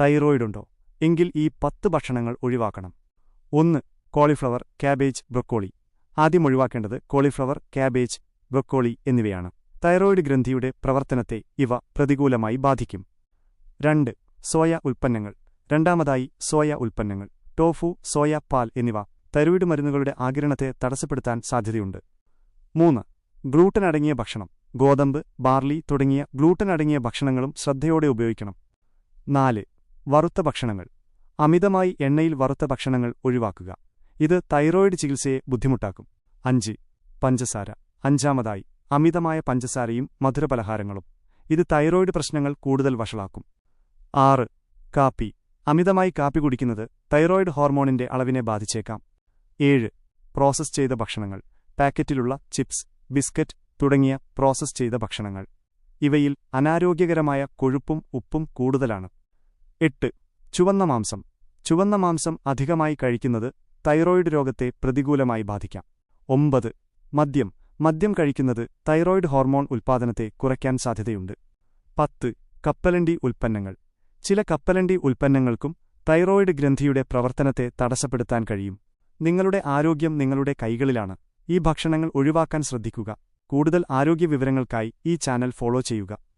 തൈറോയിഡുണ്ടോ? എങ്കിൽ ഈ പത്ത് ഭക്ഷണങ്ങൾ ഒഴിവാക്കണം. ഒന്ന് കോളിഫ്ലവർ കാബേജ് ബ്രൊക്കോളി. ആദ്യം ഒഴിവാക്കേണ്ടത് കോളിഫ്ലവർ കാബേജ് ബ്രൊക്കോളി എന്നിവയാണ്. തൈറോയിഡ് ഗ്രന്ഥിയുടെ പ്രവർത്തനത്തെ ഇവ പ്രതികൂലമായി ബാധിക്കും. രണ്ട് സോയ ഉൽപ്പന്നങ്ങൾ. രണ്ടാമതായി സോയ ഉൽപ്പന്നങ്ങൾ. ടോഫു സോയ പാൽ എന്നിവ തൈറോയിഡ് മരുന്നുകളുടെ ആകിരണത്തെ തടസ്സപ്പെടുത്താൻ സാധ്യതയുണ്ട്. മൂന്ന് ഗ്ലൂട്ടൻ അടങ്ങിയ ഭക്ഷണം. ഗോതമ്പ് ബാർലി തുടങ്ങിയ ഗ്ലൂട്ടൻ അടങ്ങിയ ഭക്ഷണങ്ങളും ശ്രദ്ധയോടെ ഉപയോഗിക്കണം. നാല് വറുത്ത ഭക്ഷണങ്ങൾ. അമിതമായി എണ്ണയിൽ വറുത്ത ഭക്ഷണങ്ങൾ ഒഴിവാക്കുക. ഇത് തൈറോയിഡ് ചികിത്സയെ ബുദ്ധിമുട്ടാക്കും. അഞ്ച്. പഞ്ചസാര. അഞ്ചാമതായി അമിതമായ പഞ്ചസാരയും മധുരപലഹാരങ്ങളും. ഇത് തൈറോയിഡ് പ്രശ്നങ്ങൾ കൂടുതൽ വഷളാക്കും. ആറ്. കാപ്പി. അമിതമായി കാപ്പി കുടിക്കുന്നത് തൈറോയിഡ് ഹോർമോണിന്റെ അളവിനെ ബാധിച്ചേക്കാം. ഏഴ്. പ്രോസസ് ചെയ്ത ഭക്ഷണങ്ങൾ. പാക്കറ്റിലുള്ള ചിപ്സ് ബിസ്ക്കറ്റ് തുടങ്ങിയ പ്രോസസ് ചെയ്ത ഭക്ഷണങ്ങൾ. ഇവയിൽ അനാരോഗ്യകരമായ കൊഴുപ്പും ഉപ്പും കൂടുതലാണ്. എട്ട്. ചുവന്ന മാംസം. ചുവന്ന മാംസം അധികമായി കഴിക്കുന്നത് തൈറോയിഡ് രോഗത്തെ പ്രതികൂലമായി ബാധിക്കാം. ഒമ്പത്. മദ്യം. മദ്യം കഴിക്കുന്നത് തൈറോയിഡ് ഹോർമോൺ ഉൽപ്പാദനത്തെ കുറയ്ക്കാൻ സാധ്യതയുണ്ട്. പത്ത്. കപ്പലണ്ടി ഉൽപ്പന്നങ്ങൾ. ചില കപ്പലണ്ടി ഉൽപ്പന്നങ്ങൾക്കും തൈറോയിഡ് ഗ്രന്ഥിയുടെ പ്രവർത്തനത്തെ തടസ്സപ്പെടുത്താൻ കഴിയും. നിങ്ങളുടെ ആരോഗ്യം നിങ്ങളുടെ കൈകളിലാണ്. ഈ ഭക്ഷണങ്ങൾ ഒഴിവാക്കാൻ ശ്രദ്ധിക്കുക. കൂടുതൽ ആരോഗ്യ വിവരങ്ങൾക്കായി ഈ ചാനൽ ഫോളോ ചെയ്യുക.